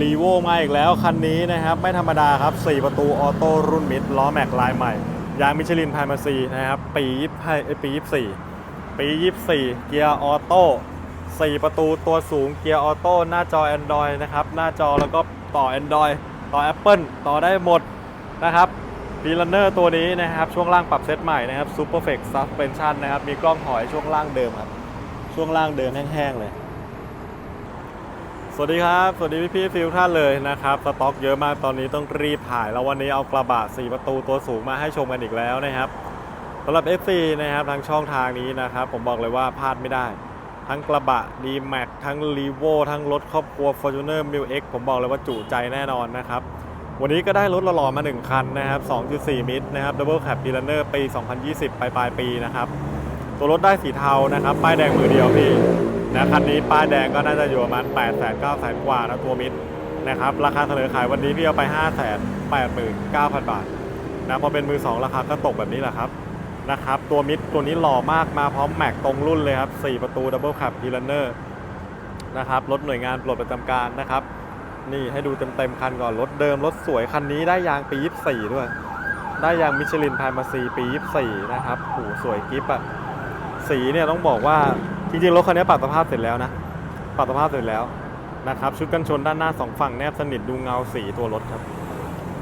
รีโวมาอีกแล้วคันนี้นะครับไม่ธรรมดาครับ 4 ประตูออโต้รุ่นมิดล้อแม็กลายใหม่ ยางมิชลินไพมาซีนะครับปีปี 24 ปี 24 เกียร์ออโต้4ประตูตัวสูงเกียร์ออโต้หน้าจอ Android นะครับหน้าจอแล้วก็ต่อ Android ต่อ Apple ต่อได้หมดนะครับพีลันเนอร์ตัวนี้นะครับช่วงล่างปรับเซตใหม่นะครับ Super f e c Suspension นนะครับมีกล้องถอยช่วงล่างเดิมครับช่วงล่างเดิมแห้งๆเลย สวัสดีครับ สวัสดีพี่พี่ฟิลท่านเลยนะครับสต็อกเยอะมากตอนนี้ต้องรีบถ่ายแล้ววันนี้เอากระบะ 4 ประตูตัวสูงมาให้ชมกันอีกแล้วนะครับสำหรับ FC นะครับทางช่องทางนี้นะครับผมบอกเลยว่าพลาดไม่ได้ ทั้งกระบะ d m a x ทั้ง r e v o ทั้งรถครอบครัว Fortuner m i l X ผมบอกเลยว่าจุใจแน่นอนนะครับ วันนี้ก็ได้รถหล่อมา 1 คันนะครับ 2.4 มิตรนะครับ Double Cab p i l a n e r ปี 2020 ปลายปลายปีนะครับ ตัวรถได้สีเทานะครับ ป้ายแดงมือเดียวพี่ นะคันนี้ป้ายแดงก็น่าจะอยู่ประมาณ8 0 0 0 0 9 0 0 0กว่านะตัวมิดนะครับราคาเสนอขายวันนี้พี่เอาไป 5 8 9 0 0 0 บาทนะพอเป็นมือ 2 ราคาก็ตกแบบนี้แหละครับนะครับตัวมิดตัวนี้หล่อมากมาพร้อมแม็กตรงรุ่นเลยครับ 4 ประตูดับเบิลคับพีลันเนอร์นะครับรถหน่วยงานปลดประจำการนะครับ นี่ให้ดูเต็มๆคันก่อนรถเดิมรถสวยคันนี้ได้ยางปี 24 ด้วย ได้ยางมิชลินไพมาซีปี 24 นะครับโหสวยกิฟต์อะสีเนี่ยต้องบอกว่า จริงๆรถคันนี้ปรับสภาพเสร็จแล้วนะปรับสภาพเสร็จแล้วนะครับชุดกันชนด้านหน้าสองฝั่งแนบสนิทดูเงาสีตัวรถครับ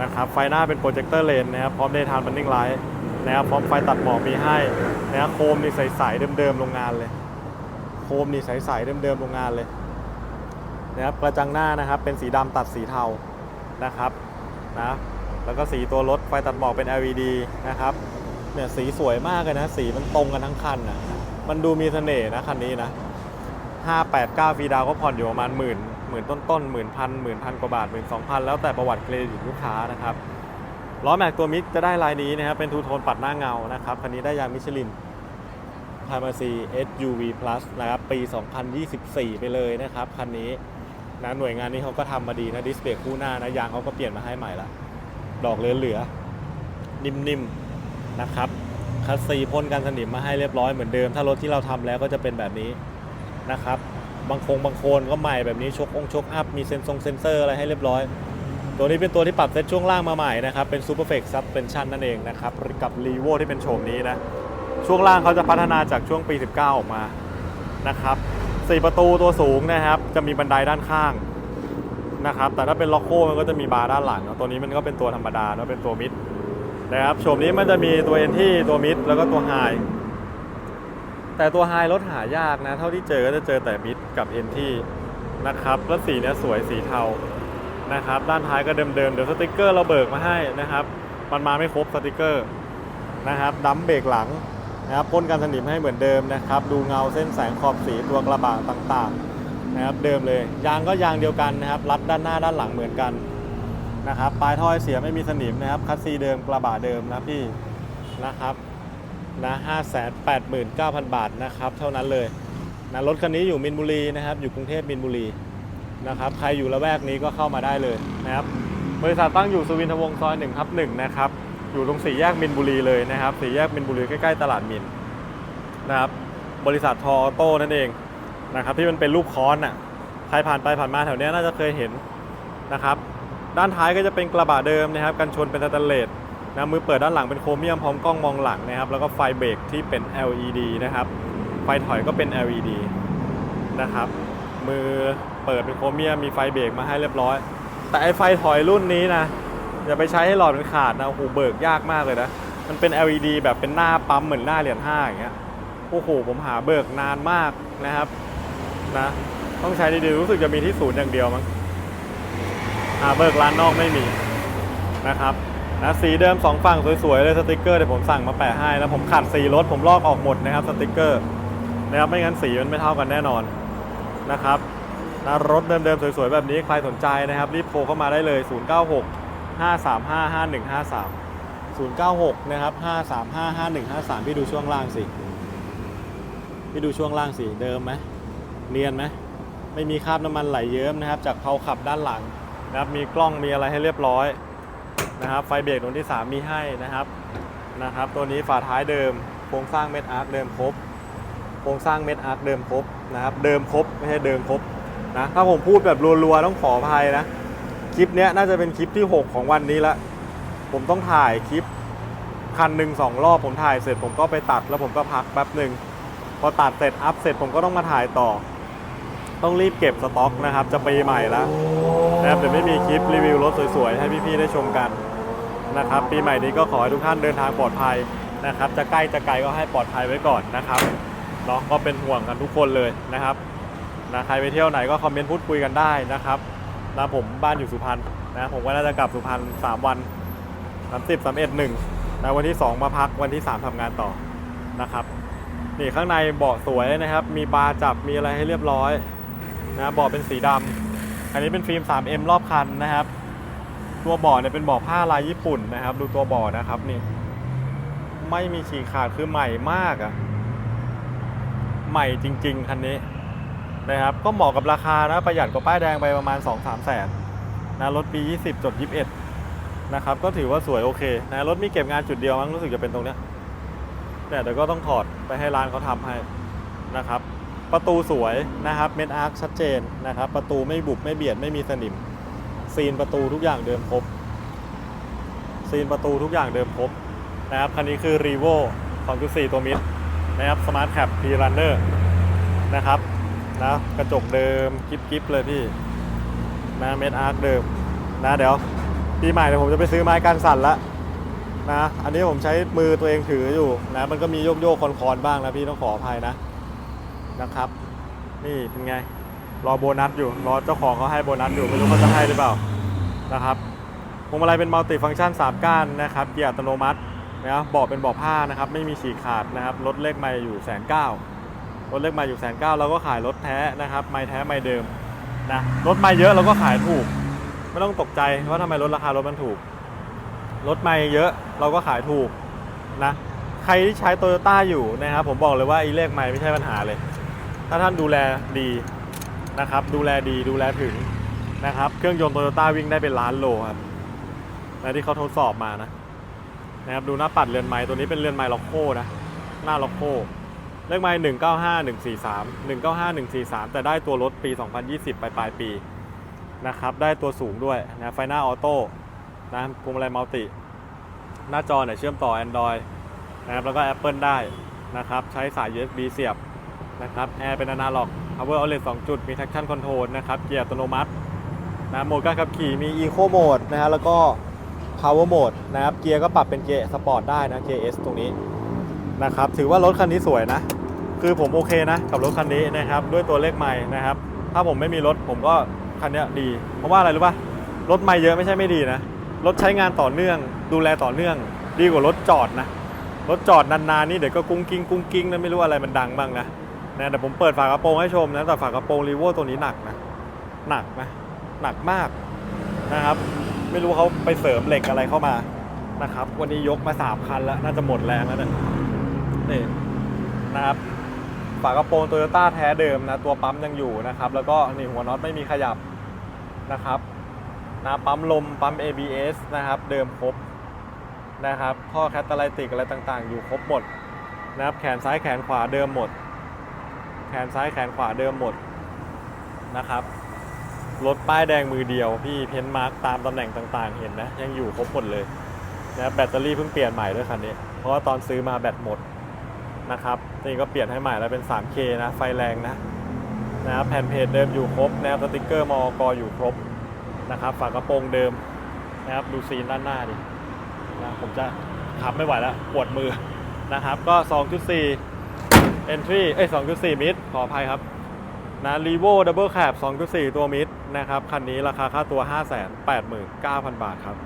นะครับไฟหน้าเป็นโปรเจคเตอร์เลนนะครับพร้อมเดทานบันนิ่งไลท์นะครับพร้อมไฟตัดหมอกมีให้นะครับโคมนี่ใสๆเดิมๆโรงงานเลย โคมนี่ใสๆเดิมๆโรงงานเลยนะครับกระจังหน้านะครับเป็นสีดำตัดสีเทานะครับนะแล้วก็สีตัวรถไฟตัดหมอกเป็น LED นะครับเนี่ยสีสวยมากเลยนะ สีมันตรงกันทั้งคันนะ มันดูมีเสน่ห์นะคันนี้นะ 589ฟีดาวก็ผ่อนอยู่ประมาณหมื่นหมื่นต้นต้นหมื่นพันหมื่นพันกว่าบาทหมื่นสองพันแล้วแต่ประวัติเครดิตลูกค้านะครับล้อแม็กตัวมิกจะได้ลายนี้นะครับเป็นทูโทนปัดหน้าเงานะครับคันนี้ได้ยางมิชลินพามาซี SUV Plus นะครับปี 2024 ไปเลยนะครับคันนี้นะหน่วยงานนี้เขาก็ทำมาดีนะดิสเบรกคู่หน้านะยางเขาก็เปลี่ยนมาให้ใหม่ละดอกเหลือๆนิ่มๆนะครับ คัสซีพ่นกันสนิมมาให้เรียบร้อยเหมือนเดิม ถ้ารถที่เราทำแล้วก็จะเป็นแบบนี้นะครับ บางโคงบางโคนก็ใหม่แบบนี้ชกองชกอัพมีเซนซงเซนเซอร์อะไรให้เรียบร้อย ตัวนี้เป็นตัวที่ปรับเซตช่วงล่างมาใหม่นะครับ เป็น Super f e c Suspension นั่นเองนะครับกับ r e v o ที่เป็นโฉมนี้นะ ช่วงล่างเขาจะพัฒนาจากช่วงปี 19 ออกมานะครับ4ประตูตัวสูงนะครับ จะมีบันไดด้านข้างนะครับ แต่ถ้าเป็นล็อกโคมันก็จะมีบาร์ด้านหลัง ตัวนี้มันก็เป็นตัวธรรมดาเนอะเป็นตัวมิด นะครับโฉมนี้มันจะมีตัวเอ็นที่ตัวมิดแล้วก็ตัวไฮแต่ตัวไฮรถหายากนะ เท่าที่เจอก็จะเจอแต่มิดกับเอ็นที่นะครับแล้วสีเนี้ยสวยสีเทานะครับ ด้านท้ายก็เดิมๆเดี๋ยวสติกเกอร์เราเบิกมาให้นะครับ มันมาไม่ครบสติกเกอร์นะครับดัมเบรกหลังนะครับพ่นกันสนิมให้เหมือนเดิมนะครับ ดูเงาเส้นแสงขอบสีตัวกระบะต่างๆ นะครับเดิมเลยยางก็ยางเดียวกันนะครับรัดด้านหน้าด้านหลังเหมือนกัน นะครับปลายท่อยเสียไม่มีสนิมนะครับคัสซีเดิมกระบะเดิมนะพี่นะครับนะห้าแสนแปดหมื่นเก้าพันบาทนะครับเท่านั้นเลยนะรถคันนี้อยู่มินบุรีนะครับอยู่กรุงเทพมินบุรีนะครับใครอยู่ละแวกนี้ก็เข้ามาได้เลยนะครับบริษัทตั้งอยู่สุวินทวงศซอย1ทับ1นะครับอยู่ตรงสี่แยกมินบุรีเลยนะครับสี่แยกมินบุรีใกล้ๆตลาดมินนะครับบริษัททออโต้นั่นเองนะครับที่มันเป็นรูปค้อนน่ะใครผ่านไปผ่านมาแถวเนี้ยน่าจะเคยเห็นนะครับ ด้านท้ายก็จะเป็นกระบะเดิมนะครับกันชนเป็นสแตนเลสนะมือเปิดด้านหลังเป็นโครเมียมพร้อมกล้องมองหลังนะครับ แล้วก็ไฟเบรกที่เป็น LED นะครับ ไฟถอยก็เป็น LED นะครับ มือเปิดเป็นโครเมียมมีไฟเบรกมาให้เรียบร้อย แต่ไอไฟถอยรุ่นนี้นะอย่าไปใช้ให้หลอดมันขาดนะโอ้โหเบิกยากมากเลยนะมันเป็น LED แบบเป็นหน้าปั๊มเหมือนหน้าเหรียญห้าอย่างเงี้ยโอ้โหผมหาเบิกนานมากนะครับนะต้องใช้ดีๆรู้สึกจะมีที่ศูนย์อย่างเดียวมั้ง หาเบิกร้านนอกไม่มีนะครับนะสีเดิมสองฝั่งสวยๆเลยสติกเกอร์เดี๋ยวผมสั่งมาแปะให้แล้วผมขัดสีรถผมลอกออกหมดนะครับสติกเกอร์นะครับไม่งั้นสีมันไม่เท่ากันแน่นอนนะครับนะรถเดิมๆสวยๆแบบนี้ใครสนใจนะครับ รีบโทรเข้ามาได้เลย 096 535 5153 096 นะครับ 535 5153 พี่ดูช่วงล่างสิ พี่ดูช่วงล่างสิ เดิมไหมเนียนไหมไม่มีคราบน้ำมันไหลเยิ้มนะครับ จากเพลาขับด้านหลัง นะครับมีกล้องมีอะไรให้เรียบร้อยนะครับไฟเบรกดวงที่ 3 มีให้นะครับนะครับ ตัวนี้ฝาท้ายเดิมโครงสร้างเม็ดอาร์คเดิมครบโครงสร้างเม็ดอาร์คเดิมครบนะครับเดิมครบไม่ใช่เดิมครบนะถ้าผมพูดแบบรัวๆต้องขออภัยนะคลิปนี้น่าจะเป็นคลิปที่ 6 ของวันนี้ละผมต้องถ่ายคลิปคันหนึ่งสองรอบผมถ่ายเสร็จผมก็ไปตัดแล้วผมก็พักแป๊บหนึ่งพอตัดเสร็จอัพเสร็จผมก็ต้องมาถ่ายต่อ ต้องรีบเก็บสต็อกนะครับ จะปีใหม่แล้ว นะครับเดี๋ยวไม่มีคลิปรีวิวรถสวยๆ ให้พี่ๆได้ชมกันนะครับ ปีใหม่นี้ก็ขอให้ทุกท่านเดินทางปลอดภัยนะครับ จะใกล้จะไกลก็ให้ปลอดภัยไว้ก่อนนะครับเนาะก็เป็นห่วงกันทุกคนเลยนะครับนะใครไปเที่ยวไหนก็คอมเมนต์พูดคุยกันได้นะครับนะผมบ้านอยู่สุพรรณนะผมก็น่าจะกลับสุพรรณสามวันสามสิบสามเอ็ดหนึ่งนะวันที่สองมาพักวันที่สามทำงานต่อนะครับนี่ข้างในเบาะสวยนะครับ มีบาร์จับมีอะไรให้เรียบร้อยนะเบาะเป็นสีดำ อันนี้เป็นฟิล์ม 3M รอบคันนะครับ ตัวบาะเนี่ยเป็นบาะผ้าลายญี่ปุ่นนะครับ ดูตัวบาะนะครับนี่ ไม่มีฉีกขาดคือใหม่มากอะ่ะ ใหม่จริง ๆ คันนี้นะครับ ก็เหมาะกับราคานะประหยัดกว่าป้ายแดงไปประมาณ 2-3แสนนะรถปี 20 จด 21 นะครับ ก็ถือว่าสวยโอเคนะรถมีเก็บงานจุดเดียวมั้งรู้สึกจะเป็นตรงเนี้ยแต่เดี๋ยวก็ต้องถอดไปให้ร้านเขาทำให้นะครับ ประตูสวยนะครับเม็ดอาร์คชัดเจนนะครับ ประตูไม่บุบไม่เบียดไม่มีสนิม ซีนประตูทุกอย่างเดิมครบ ซีนประตูทุกอย่างเดิมครบนะครับคันนี้คือ r e v o 2.4 ตัวมิดนะครับ Smart Cap P Runner นอร์นะครับนะกระจกเดิมกิฟกิฟเลยพี่นะเม็ดอาร์คเดิมนะเดี๋ยวปีใหม่เดี๋ยวผมจะไปซื้อไม้กันสั่นละนะอันนี้ผมใช้มือตัวเองถืออยู่นะมันก็มีโยกโยกๆคอนบ้างนะพี่ต้องขออภัยนะ นะครับ นี่เป็นไง รอโบนัสอยู่ รอเจ้าของเขาให้โบนัสอยู่ ไม่รู้เขาจะให้หรือเปล่านะครับพวงมาลัยเป็นมัลติฟังก์ชัน3ก้านนะครับเกียร์อัตโนมัตินะครับเบาะเป็นเบาะผ้านะครับ ไม่มีฉีกขาดนะครับ รถเลขไม่อยู่แสนเก้ารถเลขไม่อยู่แสนเก้าเราก็ขายรถแท้นะครับ ไม่แท้ไม่เดิมนะ รถไม่เยอะเราก็ขายถูก ไม่ต้องตกใจว่าทำไมรถราคารถมันถูก รถไม่เยอะเราก็ขายถูกนะ ใครที่ใช้โตโยต้าอยู่นะครับ ผมบอกเลยว่าอ้เลขไม่ไม่ใช่ปัญหาเลย ถ้าท่านดูแลดีนะครับ ดูแลดีดูแลถึงนะครับ เครื่องยนต์โตโยต้าวิ่งได้เป็นล้านโลครับนะที่เขาทดสอบมานะนะครับดูหน้าปัดเรือนไม้ตัวนี้เป็นเรือนไม้ล็อกโคนะหน้าล็อกโคเลขไม้หนึ่งเก้าห้าหนึ่งสี่สามหนึ่งเก้าห้าหนึ่งสี่สามแต่ได้ตัวรถปี2020ปลายปลายปีนะครับได้ตัวสูงด้วยนะไฟหน้าออโต้นะพวงมาลัยมัลติ หน้าจอเนี่ยเชื่อมต่อ Android นะครับแล้วก็ Apple ได้นะครับใช้สาย USB เสียบ นะครับแอร์เป็นอนาล็อก power outlet 2 จุด มี traction control นะครับ เกียร์อัตโนมัตินะโหมดการขับขี่มี eco mode นะฮะแล้วก็ power mode นะครับ เกียร์ก็ปรับเป็นเกียร์สปอร์ตได้นะ เกียร์ S ตรงนี้นะครับ ถือว่ารถคันนี้สวยนะ คือผมโอเคนะ กับรถคันนี้นะครับ ด้วยตัวเลขใหม่นะครับ ถ้าผมไม่มีรถผมก็คันนี้ดี เพราะว่าอะไรรู้ป่ะ รถใหม่เยอะไม่ใช่ไม่ดีนะ รถใช้งานต่อเนื่อง ดูแลต่อเนื่อง ดีกว่ารถจอดนะ รถจอดนานๆนี่เดี๋ยวก็กุ้งกิ้งกุ้งกิ้งนะไม่รู้อะไรมันดังบ้างนะ นะแต่ผมเปิดฝากระโปรงให้ชมนะแต่ฝากระโปรงรีโวตัวนี้หนักนะหนักนะหนักมากนะครับ ไม่รู้เขาไปเสริมเหล็กอะไรเข้ามานะครับ วันนี้ยกมาสามคันแล้วน่าจะหมดแรงแล้วเนี่ยนี่นะครับฝากระโปรงโตโยต้าแท้เดิมนะตัวปั๊มยังอยู่นะครับ แล้วก็นี่หัวน็อตไม่มีขยับนะครับนะปั๊มลมปั๊ม ABS นะครับ เดิมครบนะครับท่อแคตตาไลติกอะไรต่างๆ อยู่ครบหมดนะครับแขนซ้ายแขนขวาเดิมหมด แขนซ้ายแขนขวาเดิมหมดนะครับรถป้ายแดงมือเดียวพี่เพ้นท์มาร์กตามตำแหน่งต่างๆ เห็นนะยังอยู่ครบหมดเลยนะแบตเตอรี่เพิ่งเปลี่ยนใหม่ด้วยคันนี้ เพราะว่าตอนซื้อมาแบตหมดนะครับนี่ก็เปลี่ยนให้ใหม่แล้วเป็น 3K นะไฟแรงนะนะครับแผ่นเพจเดิมอยู่ครบนะครับสติกเกอร์มอกอยู่ครบนะครับฝากระโปรงเดิมนะครับดูซีนด้านหน้าดินะผมจะขับไม่ไหวแล้วปวดมือนะครับ ก็ 2.4 Entry เอ้ย2.4 มิดขออภัยครับนะ r e v o Double Cab 2.4 ตัวมิดนะครับ คันนี้ราคาค่าตัว 589,000 บาทครับ